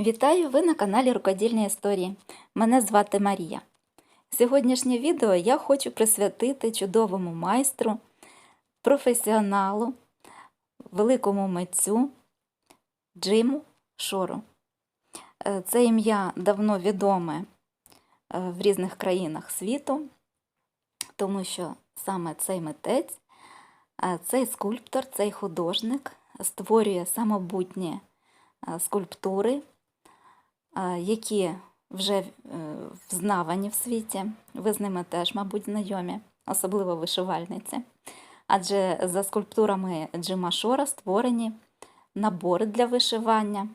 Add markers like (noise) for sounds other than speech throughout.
Вітаю! Ви на каналі Рукодільні історії. Мене звати Марія. Сьогоднішнє відео я хочу присвятити чудовому майстру, професіоналу, великому митцю Джиму Шору. Е, Це ім'я давно відоме е, в різних країнах світу, тому що саме цей митець, е, цей скульптор, цей художник створює самобутні скульптури, які вже е, взнавані в світі. Ви з ними теж, мабуть, знайомі, особливо вишивальниці. Адже за скульптурами Джима Шора створені набори для вишивання.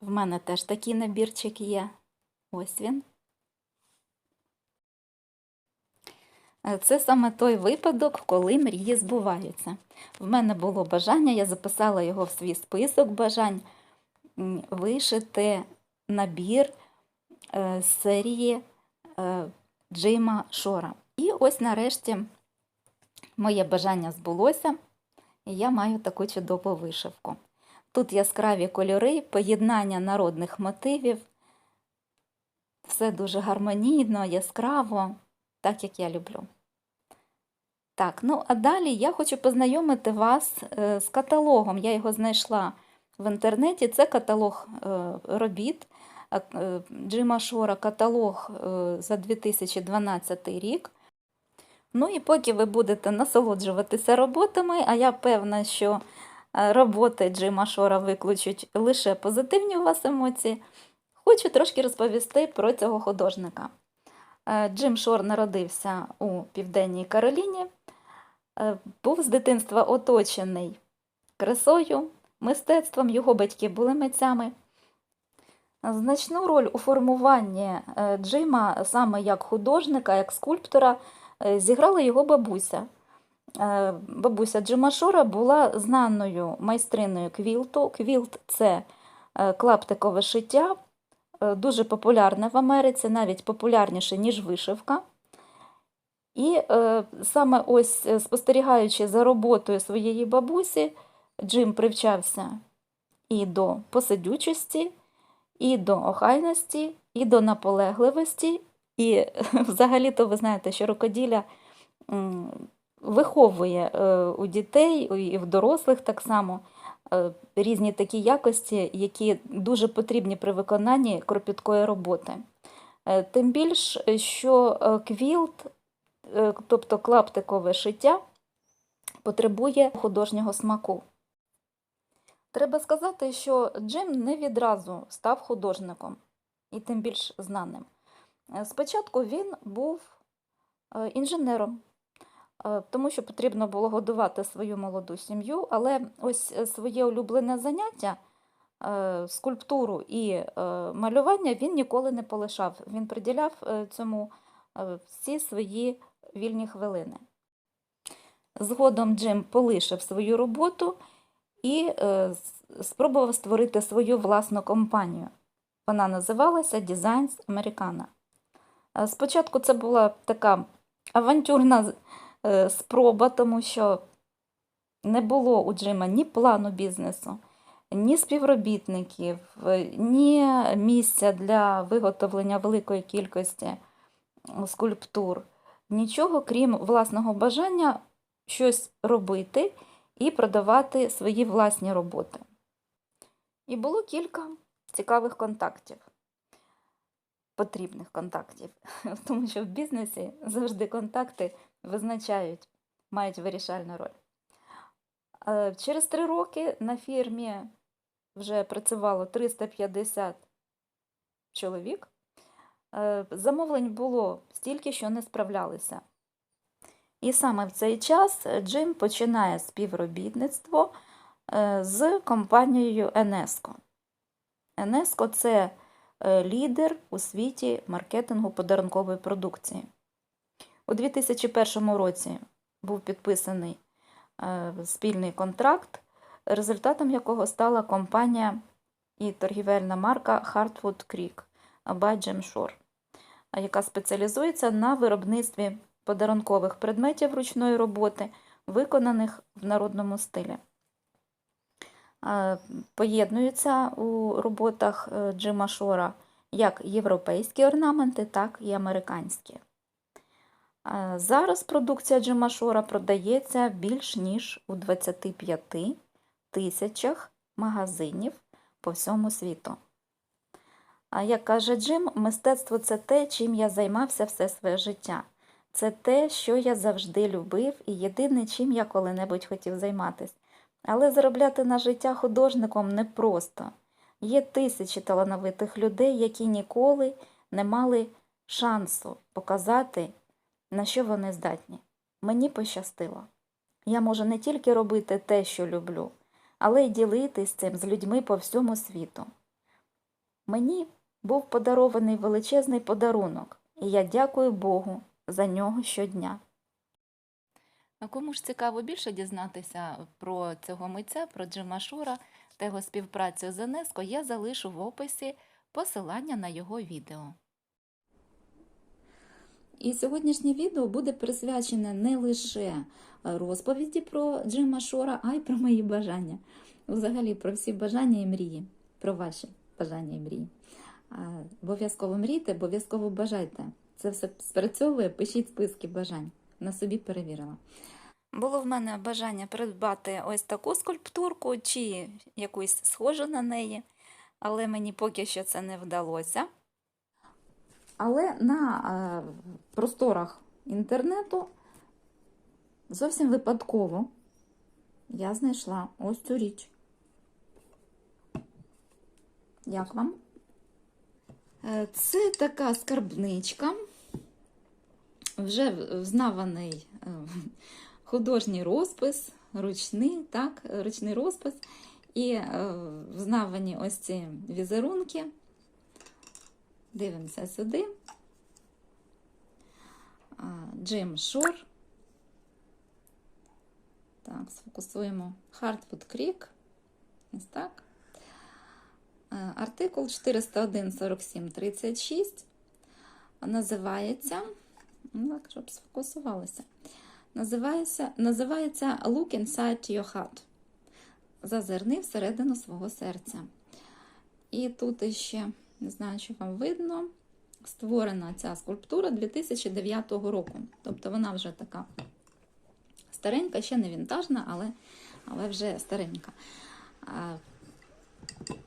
В мене теж такий набірчик є. Ось він. Е, Це саме той випадок, коли мрії збуваються. В мене було бажання, я записала його в свій список бажань вишити набір е, з серії е, Джима Шора. І ось нарешті моє бажання збулося, і я маю таку чудову вишивку. Тут яскраві кольори, поєднання народних мотивів. Все дуже гармонійно, яскраво, так як я люблю. Так, ну а далі я хочу познайомити вас е, з каталогом. Я його знайшла в інтернеті. Це каталог е, робіт е, Джима Шора, каталог за 2012 рік. Ну і поки ви будете насолоджуватися роботами, а я певна, що роботи Джима Шора викличуть лише позитивні у вас емоції, хочу трошки розповісти про цього художника. Е, Джим Шор народився у Південній Кароліні, е, був з дитинства оточений красою, мистецтвом, його батьки були митцями. Значну роль у формуванні е, Джима саме як художника, як скульптора е, зіграла його бабуся. Е, Бабуся Джима Шора була знаною майстриною квілту. Квілт це е, клаптикове шиття, е, дуже популярне в Америці, навіть популярніше, ніж вишивка. І саме ось спостерігаючи за роботою своєї бабусі, Джим привчався і до посидючості, і до охайності, і до наполегливості. І (laughs) взагалі-то ви знаєте, що рукоділля виховує е, у дітей і в дорослих так само е, різні такі якості, які дуже потрібні при виконанні кропіткої роботи. Е, Тим більш, що квілт, тобто клаптикове шиття, потребує художнього смаку. Треба сказати, що Джим не відразу став художником і тим більш знаним. Спочатку він був інженером, тому що потрібно було годувати свою молоду сім'ю, але ось е, своє улюблене заняття, е, скульптуру і е, малювання він ніколи не полишав. Він приділяв е, цьому е, всі свої вільні хвилини. Згодом Джим полишив свою роботу і е, спробував створити свою власну компанію. Вона називалася Designs Americana. Е, Спочатку це була така авантюрна е, спроба, тому що не було у Джима ні плану бізнесу, ні співробітників, е, ні місця для виготовлення великої кількості скульптур, нічого крім власного бажання щось робити і продавати свої власні роботи. І було кілька цікавих контактів, потрібних контактів, (laughs) тому що в бізнесі завжди контакти визначають, мають вирішальну роль. Е, Через три роки на фірмі вже працювало 350 чоловік. Е, Замовлень було стільки, що не справлялися. І саме в цей час Джим починає співробітництво е, з компанією Енеско. Енеско це лідер у світі маркетингу подарункової продукції. У 2001 році був підписаний е, спільний контракт, результатом якого стала компанія і торгівельна марка Hardwood Creek by Jim Shore, яка спеціалізується на виробництві подарункових предметів ручної роботи, виконаних в народному стилі. Е, Поєднуються у роботах е, Джима Шора як європейські орнаменти, так і американські. Зараз продукція Джима Шора продається більш ніж у 25 тисячах магазинів по всьому світу. А як каже Джим, мистецтво це те, чим я займався все своє життя. Це те, що я завжди любив, і єдине, чим я коли-небудь хотів займатися. Але заробляти на життя художником непросто. Є тисячі талановитих людей, які ніколи не мали шансу показати, на що вони здатні. Мені пощастило. Я можу не тільки робити те, що люблю, але й ділитись цим з людьми по всьому світу. Мені був подарований величезний подарунок, і я дякую Богу за нього щодня. А кому ж цікаво більше дізнатися про цього митця, про Джима Шура та його співпрацю з ЮНЕСКО, я залишу в описі посилання на його відео. І сьогоднішнє відео буде присвячене не лише розповіді про Джима Шора, а й про мої бажання. Взагалі про всі бажання і мрії, про ваші бажання і мрії. Обов'язково мрійте, обов'язково бажайте. Це все спрацьовує, пишіть списки бажань. На собі перевірила. Було в мене бажання придбати ось таку скульптурку чи якусь схожу на неї, але мені поки що це не вдалося. Але на е, просторах інтернету зовсім випадково я знайшла ось цю річ. Як вам? Е, Це така скарбничка, вже взнаваний е, (laughs) художній розпис, ручний, так, ручний розпис, і взнавані ось ці візерунки. Дивимося сюди. Джим Шор. Так, сфокусуємо Hardwood Creek. Ось так. Артикул 401 47 36 називається, ну, так, щоб сфокусувалося, називається, називається Look Inside Your Heart. Зазирни всередину свого серця. І тут іще, не знаю, чи вам видно, створена ця скульптура 2009 року. Тобто вона вже така старенька, ще не вінтажна, але, але вже старенька.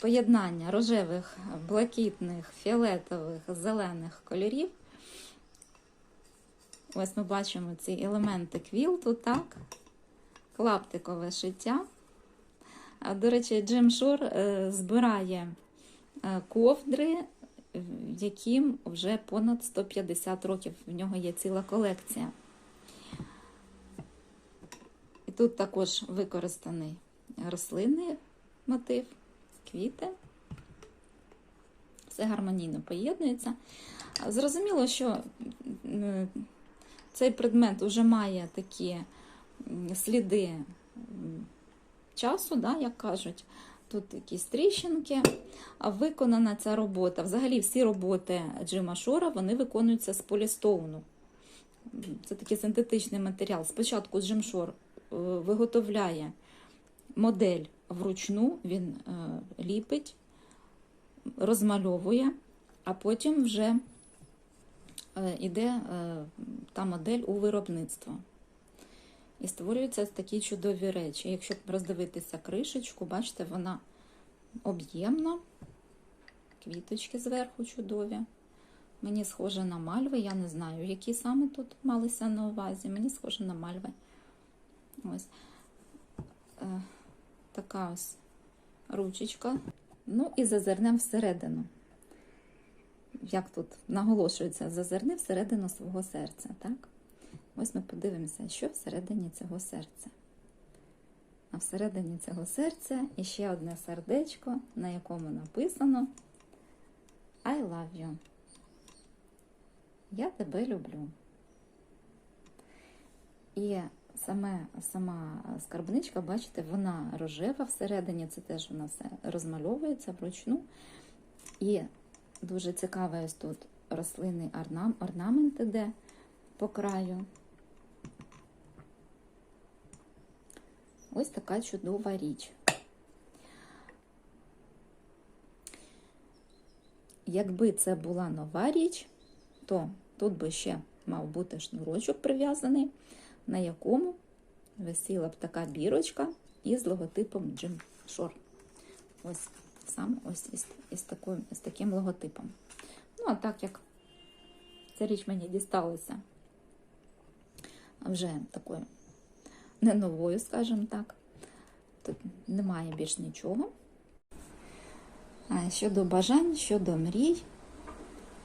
Поєднання рожевих, блакитних, фіолетових, зелених кольорів. Ось ми бачимо ці елементи квілту, так, клаптикове шиття. До речі, Джим Шор е, збирає ковдри, яким вже понад 150 років. В нього є ціла колекція. І тут також використаний рослинний мотив, квіти. Все гармонійно поєднується. Зрозуміло, що цей предмет вже має такі сліди часу, да, як кажуть. Тут якісь тріщинки. Виконана ця робота. Взагалі, всі роботи Джима Шора вони виконуються з полістоуну. Це такий синтетичний матеріал. Спочатку Джим Шор виготовляє модель вручну, він ліпить, розмальовує, а потім вже йде та модель у виробництво. І створюються такі чудові речі. Якщо роздивитися кришечку, бачите, вона об'ємна, квіточки зверху чудові. Мені схоже на мальви, я не знаю, які саме тут малися на увазі. Мені схоже на мальви. Ось е, така ось ручечка. Ну і зазирнем всередину. Як тут наголошується, зазирни всередину свого серця, так? Ось ми подивимося, що всередині цього серця. А всередині цього серця іще одне сердечко, на якому написано I love you. Я тебе люблю. І саме, сама скарбничка, бачите, вона рожева всередині, це теж вона все розмальовується вручну. І дуже цікавий ось тут рослинний орнам, орнамент іде по краю. Ось така чудова річ. Якби це була нова річ, то тут би ще мав бути шнурочок прив'язаний, на якому висіла б така бірочка із логотипом Jim Shore. Ось сам ось із, із, такою, із таким логотипом. Ну, а так як ця річ мені дісталася вже такою не новою, скажімо так, тут немає більш нічого. Щодо бажань, щодо мрій,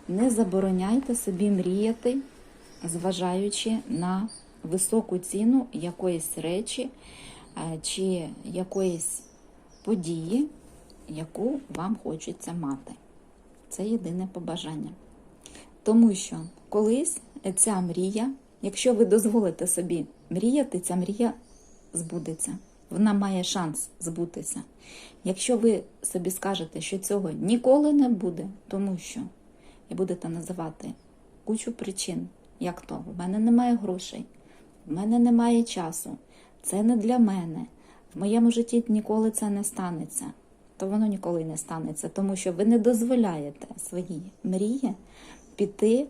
не забороняйте собі мріяти, зважаючи на високу ціну якоїсь речі чи якоїсь події, яку вам хочеться мати. Це єдине побажання. Тому що колись ця мрія, якщо ви дозволите собі мріяти, ця мрія збудеться. Вона має шанс збутися. Якщо ви собі скажете, що цього ніколи не буде, тому що і будете називати кучу причин, як то в мене немає грошей, в мене немає часу, це не для мене, в моєму житті ніколи це не станеться, то воно ніколи не станеться, тому що ви не дозволяєте своїй мрії піти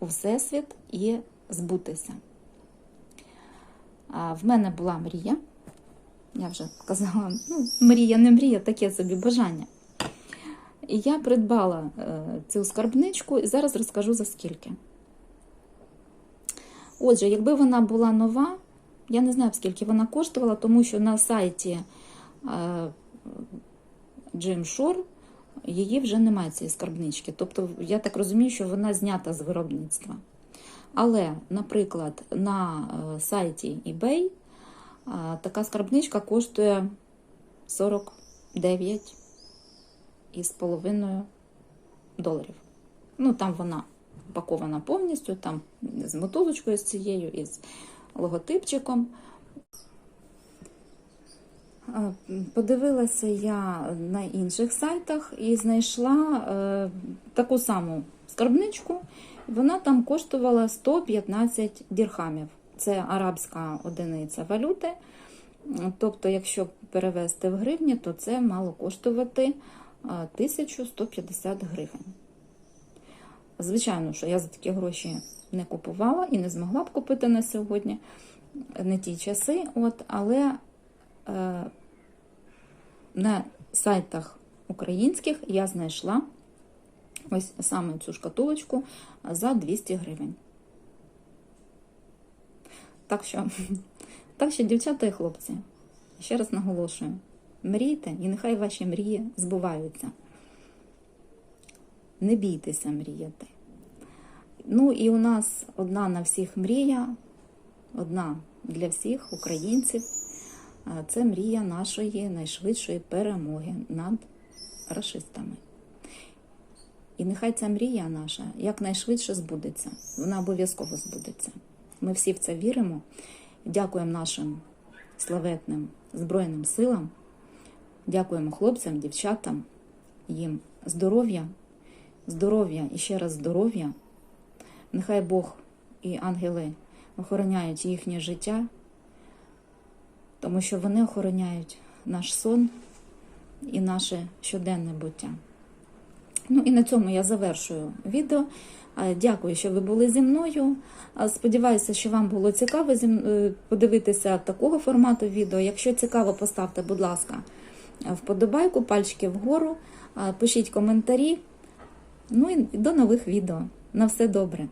у всесвіт і збутися. А в мене була мрія. Я вже казала, ну, мрія, не мрія, таке собі бажання. І я придбала е, цю скарбничку і зараз розкажу за скільки. Отже, якби вона була нова, я не знаю, скільки вона коштувала, тому що на сайті е, Jim Shore її вже немає цієї скарбнички. Тобто, я так розумію, що вона знята з виробництва. Але, наприклад, на е, сайті eBay така скарбничка коштує 49 із половиною доларів. Ну, там вона упакована повністю, там з мотузочкою з цією, із логотипчиком. Подивилася я на інших сайтах і знайшла е, таку саму скарбничку. Вона там коштувала 115 дірхамів. Це арабська одиниця валюти. Тобто, якщо перевести в гривні, то це мало коштувати 1150 гривень. Звичайно, що я за такі гроші не купувала і не змогла б купити на сьогодні, не ті часи. От, Але е, на сайтах українських я знайшла ось саме цю шкатулочку за 200 гривень. Так що, (laughs) так що, дівчата і хлопці, ще раз наголошую: мрійте, і нехай ваші мрії збуваються. Не бійтеся мріяти. Ну і у нас одна на всіх мрія, одна для всіх українців. Це мрія нашої найшвидшої перемоги над расистами. І нехай ця мрія наша якнайшвидше збудеться. Вона обов'язково збудеться. Ми всі в це віримо. Дякуємо нашим славетним Збройним силам. Дякуємо хлопцям, дівчатам, їм здоров'я, здоров'я і ще раз здоров'я. Нехай Бог і ангели охороняють їхнє життя, тому що вони охороняють наш сон і наше щоденне буття. Ну і на цьому я завершую відео. Дякую, що ви були зі мною. Сподіваюся, що вам було цікаво е, подивитися такого формату відео. Якщо цікаво, поставте, будь ласка, вподобайку, пальчики вгору, пишіть коментарі. Ну і до нових відео. На все добре!